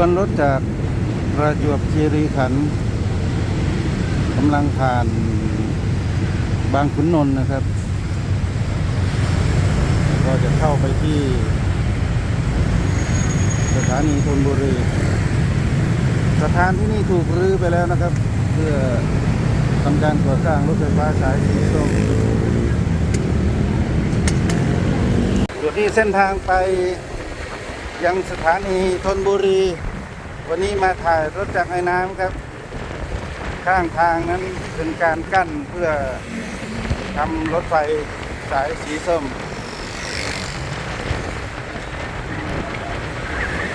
วนรถจากประจวบคีรีขันธ์กำลังผ่านบางขุนนนท์นะครับ ก็จะเข้าไปที่ สถานีธนบุรี สถานที่นี่ถูกรื้อไปแล้วนะครับ เพื่อทำการก่อสร้างรถไฟฟ้าสายสีส้มส่วนนี้เส้นทางไปยังสถานีธนบุรี วันนี้มาถ่ายรถจากไอ้น้ำครับ ข้างทางนั้นเป็นการกั้นเพื่อทำรถไฟสายสีส้ม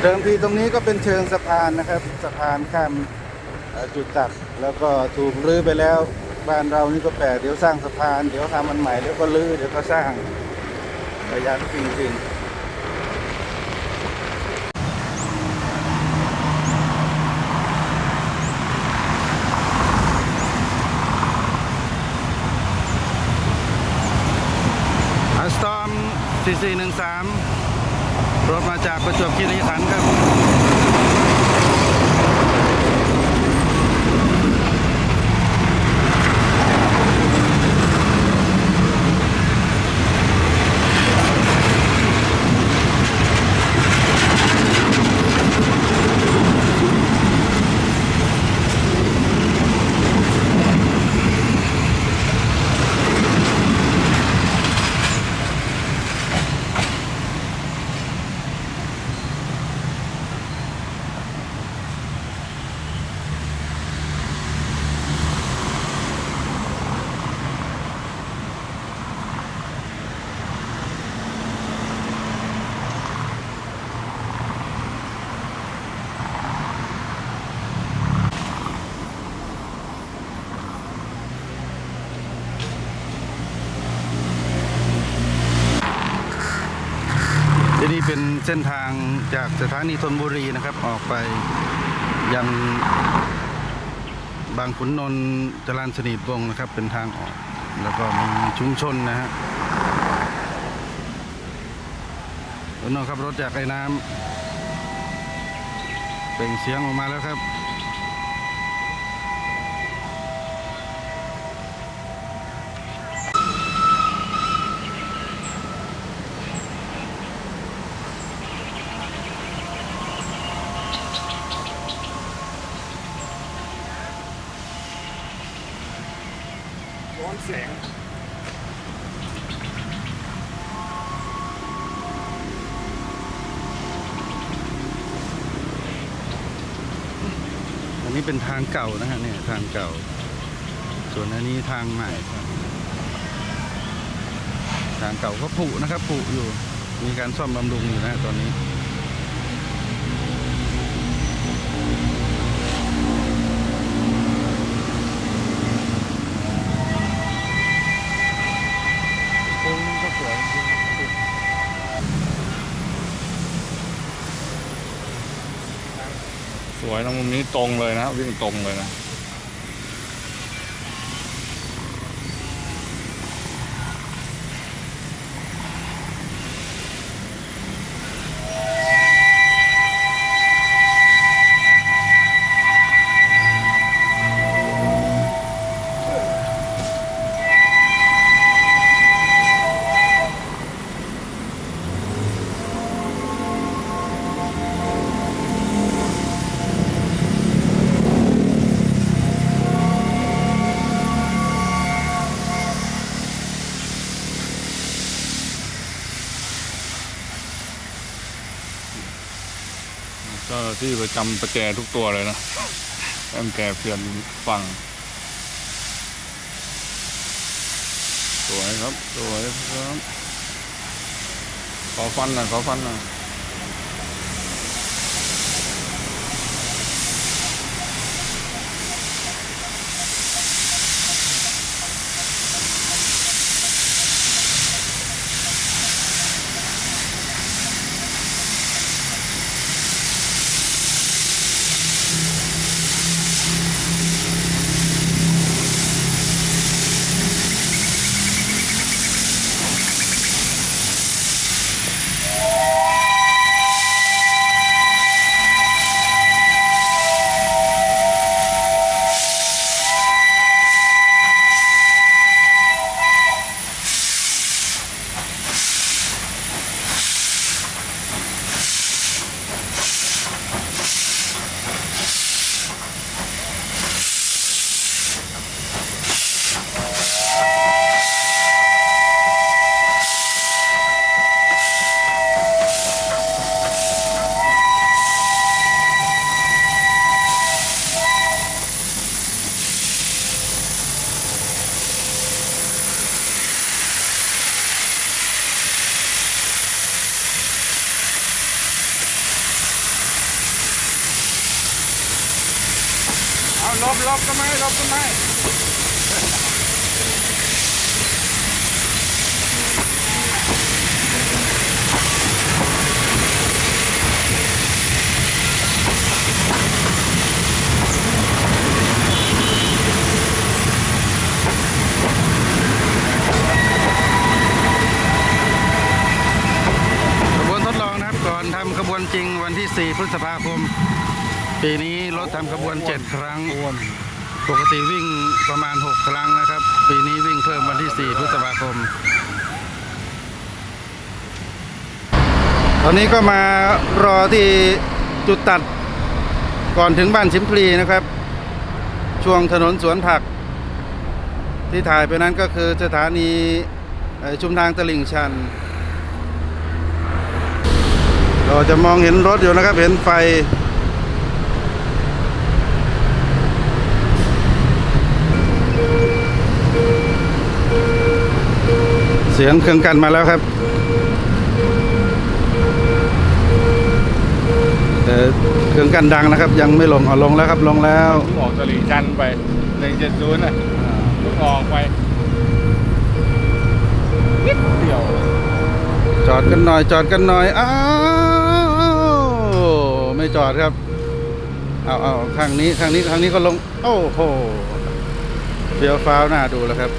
เดิมทีตรงนี้ก็เป็นเชิงสะพานนะครับ สะพานข้ามจุดตัด แล้วก็ถูกรื้อไปแล้ว บ้านเรานี่ก็แปลกเดี๋ยวสร้างสะพาน เดี๋ยวทำมันใหม่ เดี๋ยวก็รื้อ เดี๋ยวก็สร้างระยัดจริงๆอัสตอม 4413 รถมาจากประจวบคีรีขันธ์ครับ เป็นเส้นทางจากสถานีธนบุรีนะครับ ออกไปยังบางขุนนนท์จรันสนิทวงนะครับ เป็นทางออก แล้วก็มีชุมชนนะฮะแล้วนนครับรถจากไอ้น้ำเปล่งเสียงออกมาแล้วครับ้อนแสงอันนี้เป็นทางเก่านะฮะเนี่ยทางเก่า ส่วนอันนี้ทางใหม่ทางเก่าก็ผุนะครับผุอยู่ มีการซ่อมบำรุงอยู่นะตอนนี้ วยนะมุมนี้ตรงเลยนะวิ่งตรงเลยนะ ที่ประจำประแจทุกตัวเลยนะแอมแกเปลี่ยนฝั่งสวยครับสวยครับขอฟันหน่อยขอฟันหน่อย บทำไมลบทำไมขบวนทดลองนะครับก่อนทำขบวนจริงวันที่ 4 พฤษภาคม ปีนี้รถทำขบวน 7 ครั้ง ปกติวิ่งประมาณ 6 ครั้งนะครับ ปีนี้วิ่งเพิ่มวันที่ 4 พฤษภาคม ตอนนี้ก็มารอที่จุดตัดก่อนถึงบ้านชิมพลีนะครับ ช่วงถนนสวนผัก ที่ถ่ายไปนั้นก็คือสถานีชุมทางตลิ่งชัน เราจะมองเห็นรถอยู่นะครับ เห็นไฟ เสียงเครื่องกันมาแล้วครับแต่เครื่องกันดังนะครับ ยังไม่ลงเอาลงแล้วครับลงแล้วเพิ่งออกตลิ่งชันไปหนึ่งเจ็ดศูนย์น่ะเพิ่งออกไปนิดเดียวจอดกันหน่อยจอดกันหน่อยอ้าวไม่จอดครับเอาเอาข้างนี้ข้างนี้ข้างนี้ก็ลงโอ้โหเฟียวฟ้าวหน้าดูแล้วครับ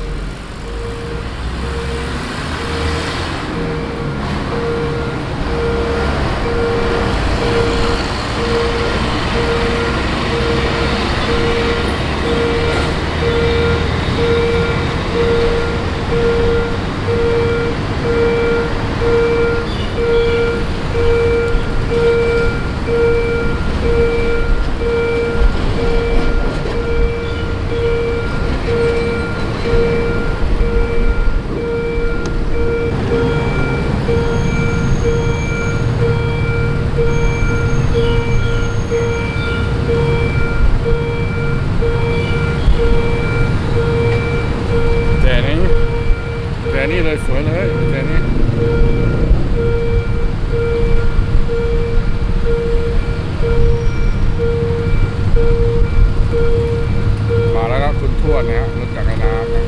สวยเลยแต่นี้มาแล้วครับคุณทวดนะฮะรถจักรยานน้ำนะ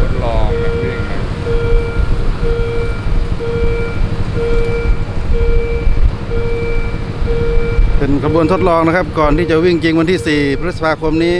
ทดลองนะวิ่งนะเป็นขบวนทดลองนะครับ ก่อนที่จะวิ่งจริงวันที่ 4 พฤษภาคมนี้